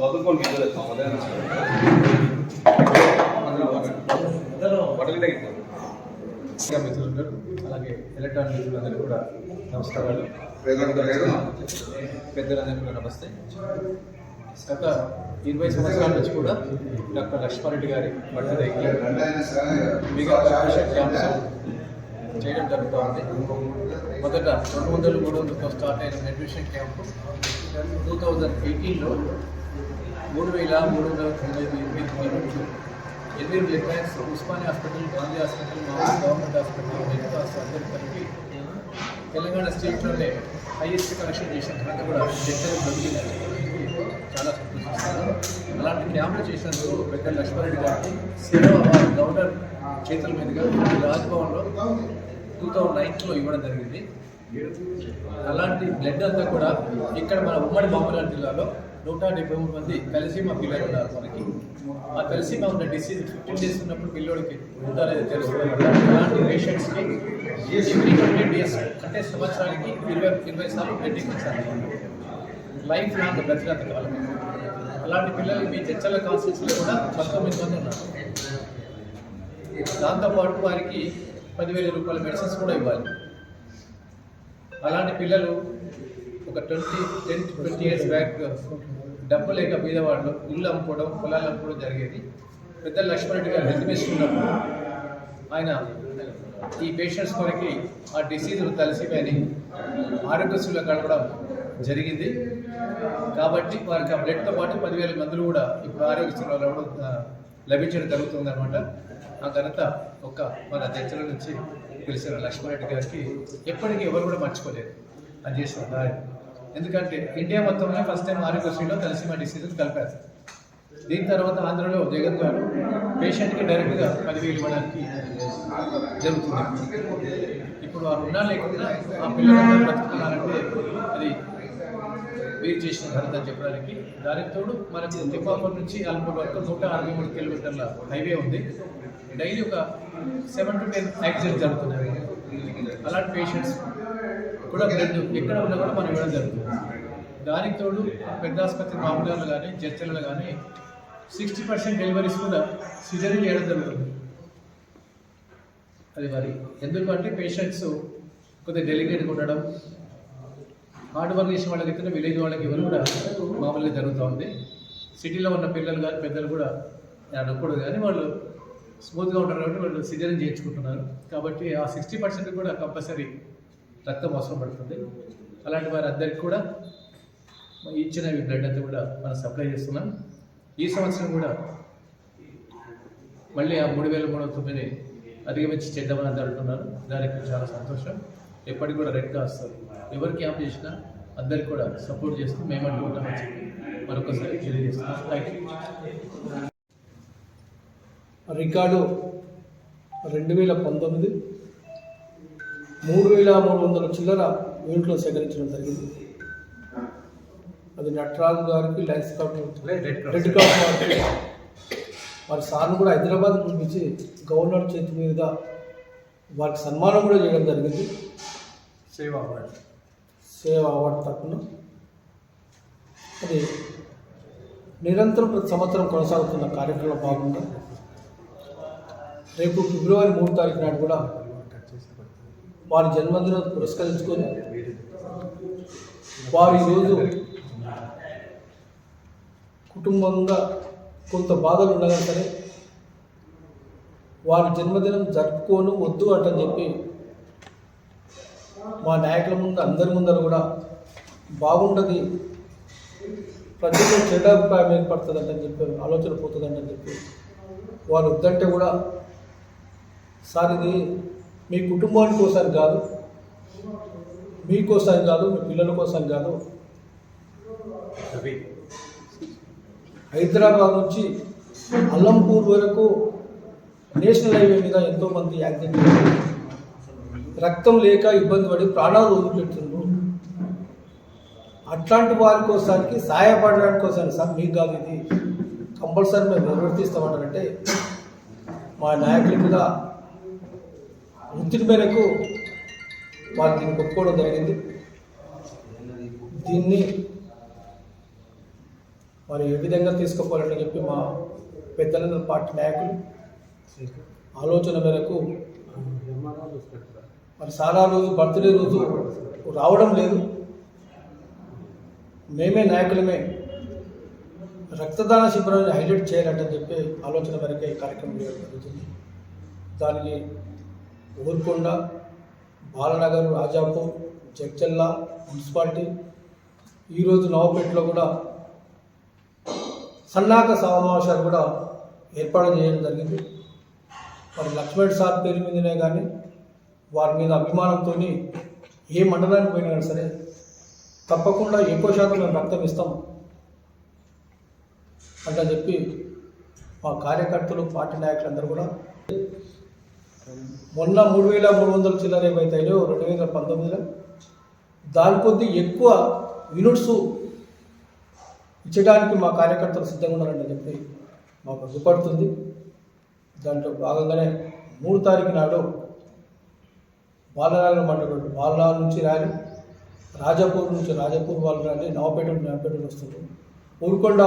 చదువుకొని వీడియోలు ఇస్తాం అదే మిత్రులు అలాగే ఎలక్ట్రానిక్ మిత్రులందరూ కూడా నమస్కారాలు పెద్దలందరూ కూడా నమస్తే గత ఇరవై సంవత్సరాల నుంచి కూడా డాక్టర్ లక్ష్మారెడ్డి గారి బర్త్డేకి మిగా కార్పొరేషన్ క్యాంప్స్ చేయడం జరుగుతూ ఉంది మొదట రెండు వందల మూడు వందలతో స్టార్ట్ అయిన అడ్మిషన్ క్యాంపు టూ థౌజండ్ ఎయిటీన్లో మూడు వేల మూడు వందల తొంభై ఎనిమిది కిలోమీటర్లు ఎనిమిది blood banks Osmania hospital Gandhi hospital మామూలు గవర్నమెంట్ హాస్పిటల్ హెల్త్ హాస్పిటల్ కలిపి తెలంగాణ స్టేట్లోనే హైయెస్ట్ కలెక్షన్ చేసిన ఘనత కూడా జడ్జలు దొరికిందని చాలా సంతోషిస్తాను అలాంటి క్యాంపులు చేసినందుకు పెద్ద లక్ష్మారెడ్డి గారికి సేవ గవర్నర్ చేతుల మీదుగా రాజ్భవన్లో టూ థౌజండ్ నైన్లో ఇవ్వడం జరిగింది అలాంటి బ్లడ్ అంతా కూడా ఇక్కడ మన ఉమ్మడి బాబులాల్ జిల్లాలో నూట డెబ్బై మూడు మంది కలిసిమా పిల్లలు ఉన్నారు మనకి. ఆ కలిసిమా ఉన్న డిసీజ్ ఫిఫ్టీన్ డేస్ ఉన్నప్పుడు పిల్లోడికి ఉందా తెలుసుకోవాలి అలాంటి పేషెంట్స్కి ఎవ్రీ హండ్రెడ్ డేస్ అంటే సంవత్సరానికి ఇరవై ఇరవై సార్లు బ్లడ్ వచ్చారు లైఫ్ లాంగ్ బ్రతికంత కాలం అలాంటి పిల్లలు మీ చర్చల కాన్సెన్స్లో కూడా పంతొమ్మిది మంది ఉన్నారు. దాంతోపాటు వారికి పదివేల రూపాయల మెడిసిన్స్ కూడా ఇవ్వాలి. అలాంటి పిల్లలు ఒక twenty ten twenty years back డబ్బు లేక బీదవాళ్ళు ఇల్లు అమ్ముకోవడం పొలాలు అమ్ముకోవడం జరిగేది. పెద్ద లక్ష్మణరెడ్డి గారు హెల్త్ మినిస్టర్ ఉన్నప్పుడు ఆయన ఈ పేషెంట్స్ కొరకి ఆ డిసీజ్ తలసిపోయి ఆరోగ్యశ్రీలో గడపడం జరిగింది. కాబట్టి వారికి ఆ బ్లడ్తో పాటు పదివేల మందులు కూడా ఇప్పుడు ఆరోగ్యశ్రీలో రావడం లభించడం జరుగుతుంది అనమాట ఆ ఘనత ఒక మన చర్చల నుంచి పిలిచిన లక్ష్మణరెడ్డి గారికి ఎప్పటికీ ఎవరు కూడా మర్చిపోలేదు. అది చేసిన దారి ఎందుకంటే ఇండియా మొత్తంలో ఫస్ట్ టైం ఆరోగ్యశ్రీలో తలసిమా డిసీజెస్ కలిపారు దీని తర్వాత ఆంధ్రలో జగన్ గారు పేషెంట్కి డైరెక్ట్గా పదివేలు ఇవ్వడానికి జరుగుతుంది. ఇప్పుడు వారు ఉన్నా లేకుండా ఆ పిల్లలందరూ బ్రతుకుతున్నారంటే అది వీరు చేసిన ఘనత చెప్పడానికి దానికి తోడు మనకు తిప్పాపూర్ నుంచి అల్పూర్ వరకు నూట అరవై మూడు కిలోమీటర్ల హైవే ఉంది. డైలీ ఒక సెవెన్ టు టెన్ యాక్సిడెంట్ జరుగుతున్నాయి. అలాంటి పేషెంట్స్ కూడా ఎక్కడ ఉన్నా కూడా మనం ఇవ్వడం జరుగుతుంది. దానికి తోడు పెద్ద ఆసుపత్రి మామూలు కానీ చర్చలలో కానీ సిక్స్టీ పర్సెంట్ డెలివరీస్ కూడా సిజరీ చేయడం జరుగుతుంది. అది మరి ఎందుకంటే పేషెంట్స్ కొద్దిగా డెలికేట్గా ఉండడం హార్డ్ వర్క్ చేసిన వాళ్ళకైతే విలేజ్ వాళ్ళకి ఎవరు కూడా మామూలుగా జరుగుతూ ఉంది. సిటీలో ఉన్న పిల్లలు కానీ పెద్దలు కూడా నేను అనకూడదు కానీ వాళ్ళు స్మూత్గా ఉంటారు కాబట్టి వాళ్ళు సిజరీన్ చేయించుకుంటున్నారు. కాబట్టి ఆ సిక్స్టీ పర్సెంట్ కూడా కంపల్సరీ రక్తం అవసరం పడుతుంది. అలాంటి వారి అందరికి కూడా ఇచ్చిన బ్లడ్ అంతా కూడా మనం సప్లై చేస్తున్నాం. ఈ సంవత్సరం కూడా మళ్ళీ ఆ మూడు వేల మూడు వందల తొమ్మిది అధిగమించి చేద్దామని అందరూ అంటున్నారు. దానికి చాలా సంతోషం. ఎప్పటికి కూడా రెడ్ క్రాస్ ఎవరు క్యాంప్ చేసినా అందరికి కూడా సపోర్ట్ చేస్తూ మేము అంటుకుంటామని చెప్పి మరొకసారి తెలియజేస్తున్నాం. థ్యాంక్ యూ రికార్డు రెండు వేల పంతొమ్మిది మూడు వేల మూడు వందల చిల్లర యూనిట్లు సేకరించడం జరిగింది. అది నటరాజు గారికి లైన్స్ రెడ్ క్రాస్ వారికి వారి సార్ను కూడా హైదరాబాద్ పిలిపించి గవర్నర్ చేతి మీదుగా వారికి సన్మానం కూడా చేయడం జరిగింది. సేవ అవార్డు సేవ అవార్డు తరఫున. అది నిరంతరం ప్రతి సంవత్సరం కొనసాగుతున్న కార్యక్రమం భాగంగా రేపు ఫిబ్రవరి మూడు తారీఖు నాడు కూడా వారి జన్మదినం పురస్కరించుకొని వారు ఈరోజు కుటుంబంగా కొంత బాధలు ఉండగా సరే వారి జన్మదినం జరుపుకోను వద్దు అంటని చెప్పి మా నాయకుల ముందు అందరి ముందర కూడా బాగుంటుంది ప్రజల్లో చెడ్డ ఏర్పడుతుందంటని చెప్పి ఆలోచన పోతుందంటని చెప్పి వారు వద్దంటే కూడా సార్ ఇది మీ కుటుంబాని కోసం కాదు మీకోసం కాదు మీ పిల్లల కోసం కాదు. హైదరాబాద్ నుంచి అల్లంపూర్ వరకు నేషనల్ హైవే మీద ఎంతోమంది యాక్సిడెంట్ రక్తం లేక ఇబ్బంది పడి ప్రాణాలు వదిలిపెడుతున్నారు అట్లాంటి వారి కోసానికి సహాయపడడానికి కోసం సార్ మీకు కాదు ఇది. కంపల్సరీ మేము నిర్వర్తిస్తామంటారంటే మా నాయకులు మీద ఒత్తిడి మేరకు వారు దీన్ని ఒప్పుకోవడం జరిగింది. దీన్ని మరి ఏ విధంగా తీసుకుపోవాలని చెప్పి మా పెద్దల పార్టీ నాయకులు ఆలోచన మేరకు మరి సారా రోజు బర్త్డే రోజు రావడం లేదు. మేమే నాయకులమే. రక్తదాన శిబిరాన్ని హైలైట్ చేయాలంటని చెప్పి ఆలోచన మేరకు ఈ కార్యక్రమం జరుగుతుంది. దానికి ఊర్కొండ బాలనగర్ రాజాపూర్ జగ్చల్లా మున్సిపాలిటీ. ఈరోజు నవపేటలో కూడా సన్నాహక సమావేశాలు కూడా ఏర్పాటు చేయడం జరిగింది. మరి లక్ష్మణ్ సార్ పేరు మీదనే కానీ వారి మీద అభిమానంతో ఏ మండలానికి పోయినా కానీ సరే తప్పకుండా ఎక్కువ శాతం మేము రక్తం ఇస్తాం అంట చెప్పి మా కార్యకర్తలు పార్టీ నాయకులందరూ కూడా మొన్న మూడు వేల మూడు వందల చిల్లర ఏవైతాయో రెండు వేల పంతొమ్మిదిలో. దాని కొద్ది ఎక్కువ యూనిట్స్ ఇచ్చడానికి మా కార్యకర్తలు సిద్ధంగా ఉన్నారని చెప్పి మాకు అడ్డుపడుతుంది దాంట్లో భాగంగానే మూడు తారీఖు నాడు బాలనగర్ మండలం బాలనాల నుంచి ర్యాలీ రాజాపూర్ నుంచి రాజాపూర్ వాళ్ళు ర్యాలీ నవపేట నుంచి నవపేట వస్తుంది ఊరుకొండ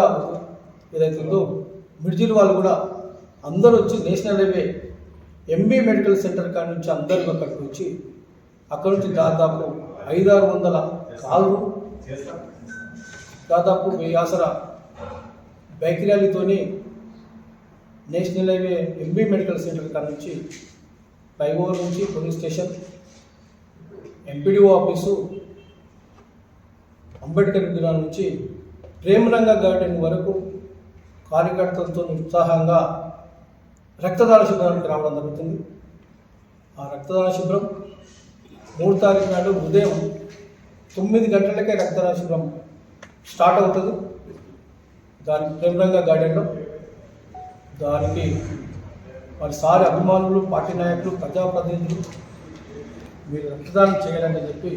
ఏదైతే ఉందో మిర్జిల్ వాళ్ళు కూడా అందరూ వచ్చి national highway MB medical centre కాడ నుంచి అందరూ అక్కడికి వచ్చి అక్కడ నుంచి దాదాపు ఐదారు వందల కాళ్ళు దాదాపు వేయాసరా ఆసర bike ర్యాలీతోని national highway MB medical centre కాడ నుంచి పైగోర్ నుంచి police station MPDO office Ambedkar విగ్రహం నుంచి ప్రేమరంగ గార్డెన్ వరకు కార్యకర్తలతో ఉత్సాహంగా రక్తదాన శిబిరానికి రావడం జరుగుతుంది. ఆ రక్తదాన శిబిరం మూడు తారీఖు నాడు ఉదయం తొమ్మిది గంటలకే రక్తదాన శిబిరం స్టార్ట్ అవుతుంది. దానికి ప్రేమరంగ గార్డెన్లో దానికి వారి సారి అభిమానులు పార్టీ నాయకులు ప్రజాప్రతినిధులు మీరు రక్తదానం చేయాలని చెప్పి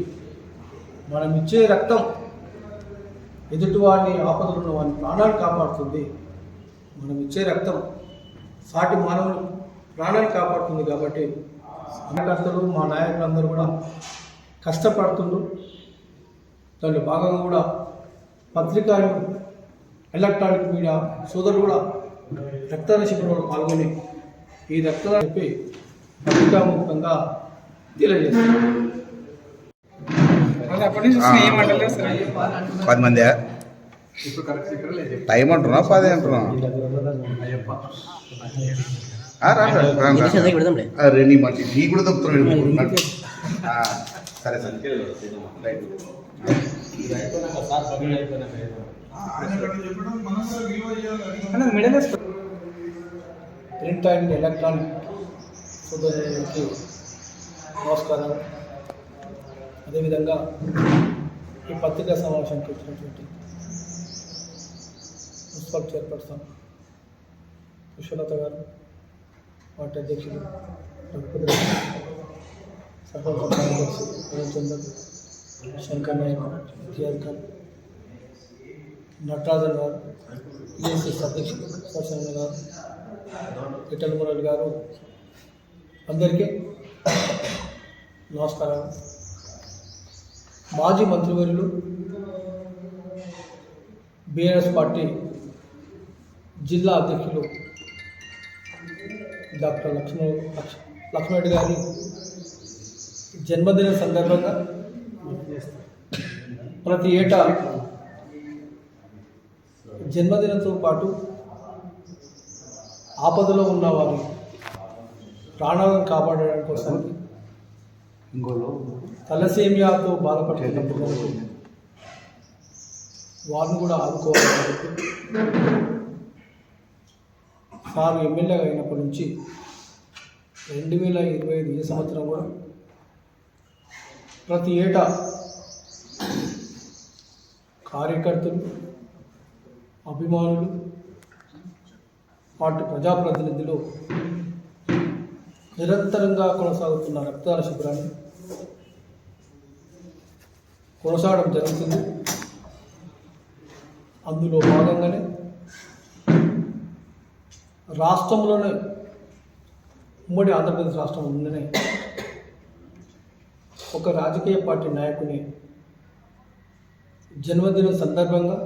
మనం ఇచ్చే రక్తం ఎదుటివారిని ఆపదలు ఉన్న వారిని ప్రాణాలు కాపాడుతుంది. మనం ఇచ్చే రక్తం సాటి మానవులు ప్రాణాన్ని కాపాడుతుంది కాబట్టి కార్యకర్తలు మా నాయకులందరూ కూడా కష్టపడుతుండ్రు. దాంట్లో భాగంగా కూడా పత్రికలు ఎలక్ట్రానిక్ మీడియా సోదరులు కూడా రక్తదాన శిబిరంలో పాల్గొని ఈ రక్తదానం చెప్పి పత్రికాముఖంగా తెలియజేస్తారు పది మంది. టైం అంటున్నా పది అంటున్నా నీ మంచి నీ కూడా సరే సరే. ప్రింట్ అండ్ ఎలక్ట్రానిక్ నమస్కారం. అదేవిధంగా ఈ పత్రికా సమావేశానికి వచ్చినటువంటి మున్సిపల్ చైర్పర్సన్ విశ్వలత గారు పార్టీ అధ్యక్షుడు రఘుపతి రెడ్డి, కార్యదర్శి రవిచందర్ శంకర్ నాయక్ ఇంతియాజ్ ఖాన్ నటరాజన్ గారు ఈఎస్ఎస్ అధ్యక్షుడు సత్యనారాయణ గారు ఇటల్ మురళి గారు. అందరికీ నమస్కారం మాజీ మంత్రివర్యులు బీఆర్ఎస్ పార్టీ జిల్లా అధ్యక్షులు డాక్టర్ లక్ష్మణ లక్ష్ లక్ష్మణరెడ్డి గారి జన్మదిన సందర్భంగా ప్రతి ఏటా జన్మదినంతో పాటు ఆపదలో ఉన్న వారి ప్రాణాలను కాపాడడం కోసం తలసేమియాతో పిల్లలకు వారిని కూడా ఆదుకోవాలని చెప్పి ఎమ్మెల్యే ఎమ్మెల్యేగా అయినప్పటి నుంచి రెండు వేల ఇరవై ఐదు ఈ సంవత్సరం కూడా ప్రతి ఏటా కార్యకర్తలు అభిమానులు పార్టీ ప్రజాప్రతినిధులు నిరంతరంగా కొనసాగుతున్న రక్తదాన శిబిరాన్ని కొనసాగడం జరుగుతుంది. అందులో భాగంగానే రాష్ట్రంలోనే ఉమ్మడి ఆంధ్రప్రదేశ్ రాష్ట్రంలోనే ఒక రాజకీయ పార్టీ నాయకుని జన్మదిన సందర్భంగా